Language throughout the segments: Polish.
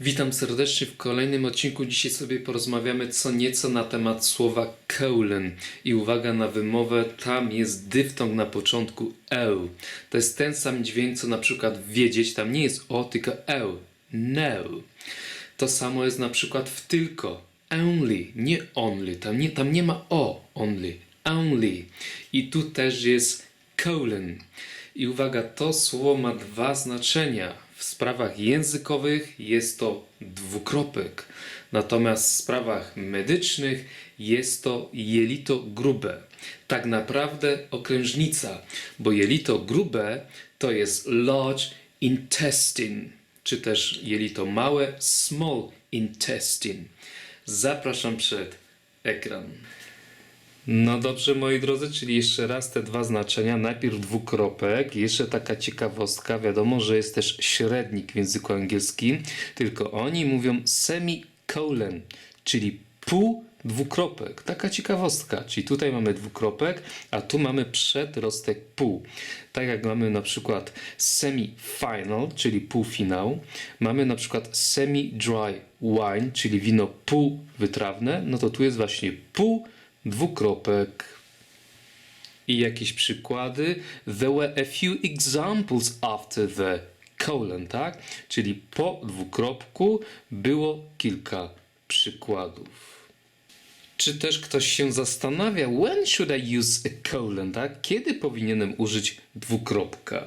Witam serdecznie w kolejnym odcinku. Dzisiaj sobie porozmawiamy co nieco na temat słowa colon. I uwaga na wymowę, tam jest dyftong na początku e. To jest ten sam dźwięk, co na przykład wiedzieć, tam nie jest o, tylko e. No. To samo jest na przykład w tylko. Only, nie only. Tam nie, tam nie ma o, only. Only. I tu też jest colon. I uwaga, to słowo ma dwa znaczenia. W sprawach językowych jest to dwukropek, natomiast w sprawach medycznych jest to jelito grube. Tak naprawdę okrężnica, bo jelito grube to jest large intestine, czy też jelito małe small intestine. Zapraszam przed ekran. No dobrze, moi drodzy, czyli jeszcze raz te dwa znaczenia. Najpierw dwukropek, jeszcze taka ciekawostka. Wiadomo, że jest też średnik w języku angielskim, tylko oni mówią semicolon, czyli pół dwukropek. Taka ciekawostka, czyli tutaj mamy dwukropek, a tu mamy przedrostek pół. Tak jak mamy na przykład semi-final, czyli półfinał, mamy na przykład semi-dry wine, czyli wino półwytrawne, no to tu jest właśnie pół dwukropek. I jakieś przykłady. There were a few examples after the colon, tak? Czyli po dwukropku było kilka przykładów. Czy też ktoś się zastanawia, when should I use a colon, tak? Kiedy powinienem użyć dwukropka?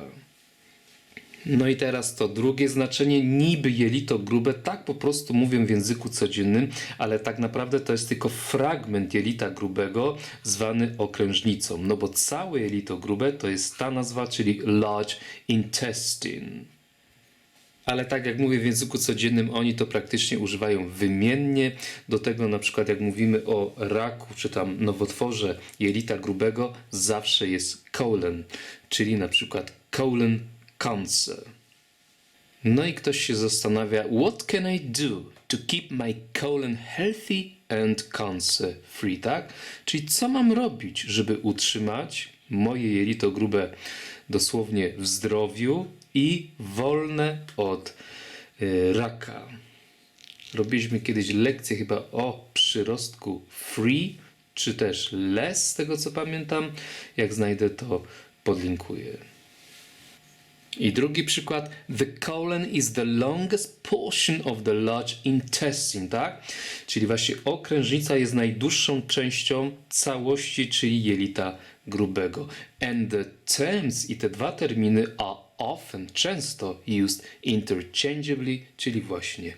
No i teraz to drugie znaczenie, niby jelito grube, tak po prostu mówią w języku codziennym, ale tak naprawdę to jest tylko fragment jelita grubego zwany okrężnicą, no bo całe jelito grube to jest ta nazwa, czyli large intestine. Ale tak jak mówię w języku codziennym, oni to praktycznie używają wymiennie. Do tego na przykład jak mówimy o raku czy tam nowotworze jelita grubego, zawsze jest colon, czyli na przykład colon cancer. No i ktoś się zastanawia, what can I do to keep my colon healthy and cancer free, tak? Czyli co mam robić, żeby utrzymać moje jelito grube dosłownie w zdrowiu i wolne od y, raka. Robiliśmy kiedyś lekcję chyba o przyrostku free, czy też less, z tego co pamiętam. Jak znajdę, to podlinkuję. I drugi przykład. The colon is the longest portion of the large intestine, tak? Czyli właśnie okrężnica jest najdłuższą częścią całości, czyli jelita grubego. And the terms i te dwa terminy are often, często used interchangeably, czyli właśnie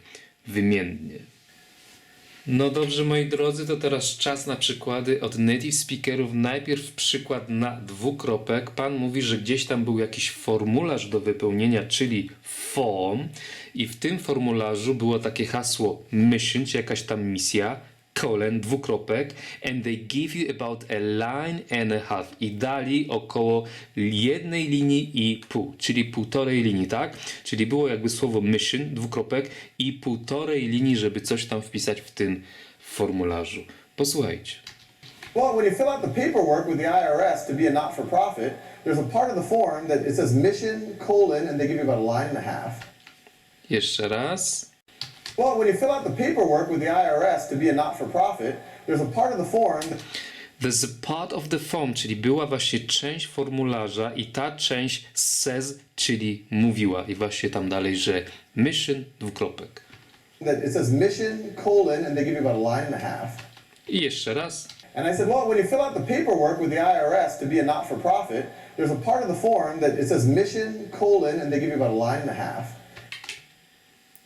wymiennie. No dobrze, moi drodzy, to teraz czas na przykłady od native speakerów. Najpierw przykład na dwukropek. Pan mówi, że gdzieś tam był jakiś formularz do wypełnienia, czyli form, i w tym formularzu było takie hasło mission, czy jakaś tam misja, colon, dwukropek, and they give you about a line and a half. I dali około jednej linii i pół, czyli półtorej linii, tak? Czyli było jakby słowo mission, dwukropek i półtorej linii, żeby coś tam wpisać w tym formularzu. Posłuchajcie. Well, when you fill out the paperwork with the IRS to be a not-for-profit, there's a part of the form that it says mission, colon, and they give you about a line and a half. Jeszcze raz. Well, when you fill out the paperwork with the IRS to be a not-for-profit, there's a part of the form that There's a part of the form, czyli była właśnie część formularza i ta część says, czyli mówiła. I właśnie tam dalej, że mission, dwukropek. that it says mission, colon, and they give you about a line and a half. I jeszcze raz. And I said, well, when you fill out the paperwork with the IRS to be a not-for-profit, there's a part of the form that it says mission, colon, and they give you about a line and a half.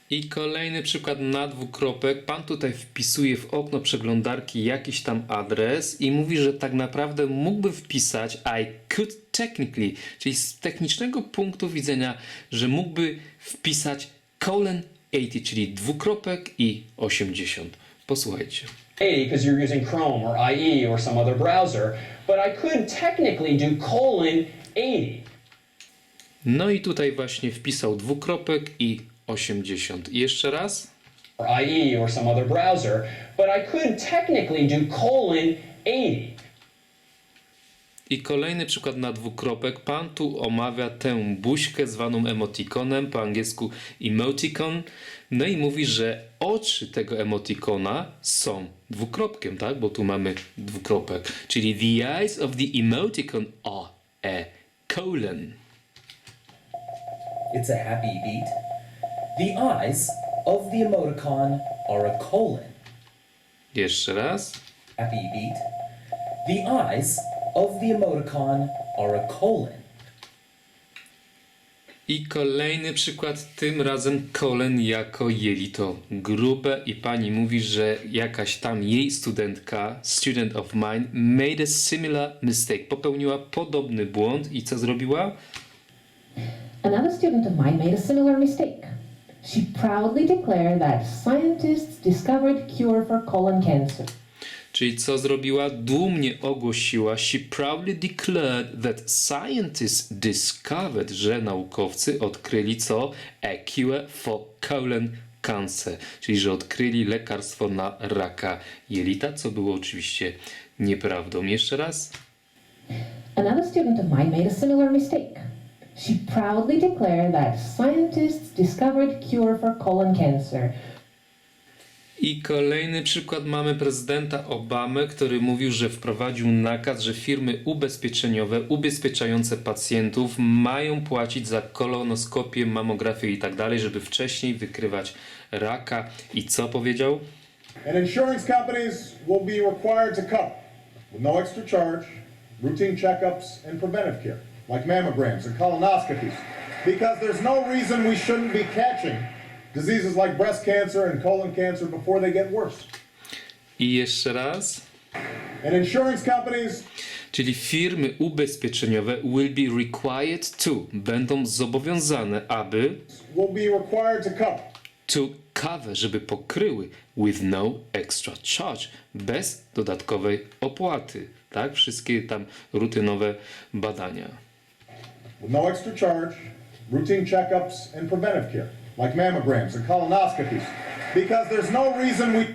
I kolejny przykład na dwukropek. Pan tutaj wpisuje w okno przeglądarki jakiś tam adres i mówi, że tak naprawdę mógłby wpisać I could technically, czyli z technicznego punktu widzenia, że mógłby wpisać colon 80, czyli dwukropek i 80. Posłuchajcie. 80 because you're using Chrome or IE or some other browser, but I could technically do colon 80. No i tutaj właśnie wpisał dwukropek i 80. I jeszcze raz. or IE or some other browser, but I could technically do colon 80. I kolejny przykład na dwukropek. Pan tu omawia tę buźkę zwaną emotikonem, po angielsku emoticon. No i mówi, że oczy tego emotikona są dwukropkiem, tak? Bo tu mamy dwukropek. Czyli the eyes of the emoticon are a colon. It's a happy beat. The eyes of the emoticon are a colon. Jeszcze raz. Happy beat. The eyes of the emoticon are a colon. I kolejny przykład, tym razem kolen jako jelito grube i pani mówi, że jakaś tam jej studentka, student of mine, made a similar mistake. Popełniła podobny błąd i co zrobiła? Another student of mine made a similar mistake. She proudly declared that scientists discovered cure for colon cancer. Czyli co zrobiła? Dumnie ogłosiła, she proudly declared that scientists discovered, że naukowcy odkryli co? A cure for colon cancer. Czyli, że odkryli lekarstwo na raka jelita, co było oczywiście nieprawdą. Jeszcze raz. Another student of mine made a similar mistake. She proudly declared that scientists discovered cure for colon cancer. I kolejny przykład mamy prezydenta Obamy, który mówił, że wprowadził nakaz, że firmy ubezpieczeniowe ubezpieczające pacjentów mają płacić za kolonoskopię, mamografię i tak dalej, żeby wcześniej wykrywać raka. I co powiedział? And insurance companies will be required to cover, with no extra charge, routine checkups and preventive care, like mammograms and colonoscopies, because there's no reason we shouldn't be catching diseases like breast cancer and colon cancer before they get worse. I jeszcze raz. And insurance companies Czyli firmy ubezpieczeniowe will be required to, będą zobowiązane, aby will be required to cover, to cover, żeby pokryły with no extra charge, bez dodatkowej opłaty. Tak? Wszystkie tam rutynowe badania. With no extra charge, routine checkups and preventive care, like mammograms and colonoscopies, because there's no reason we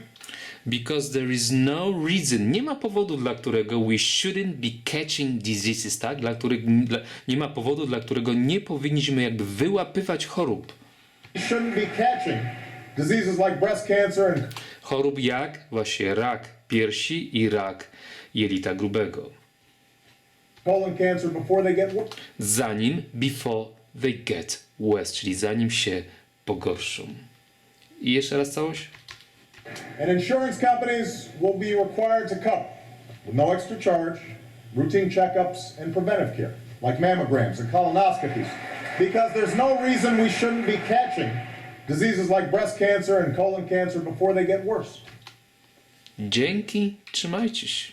Because there is no reason, nie ma powodu, dla którego we shouldn't be catching diseases, tak? Dla których, dla, nie ma powodu, dla którego nie powinniśmy jakby wyłapywać chorób. shouldn't be catching diseases like breast cancer and Chorób jak właśnie rak piersi i rak jelita grubego. Colon cancer before they get worse. Zanim, before they get worse, czyli zanim się pogorszą. I jeszcze raz całość? And insurance companies will be required to cover, with no extra charge, routine checkups and preventive care, like mammograms and colonoscopies, because there's no reason we shouldn't be catching diseases like breast cancer and colon cancer before they get worse. Dzięki, trzymajcie się.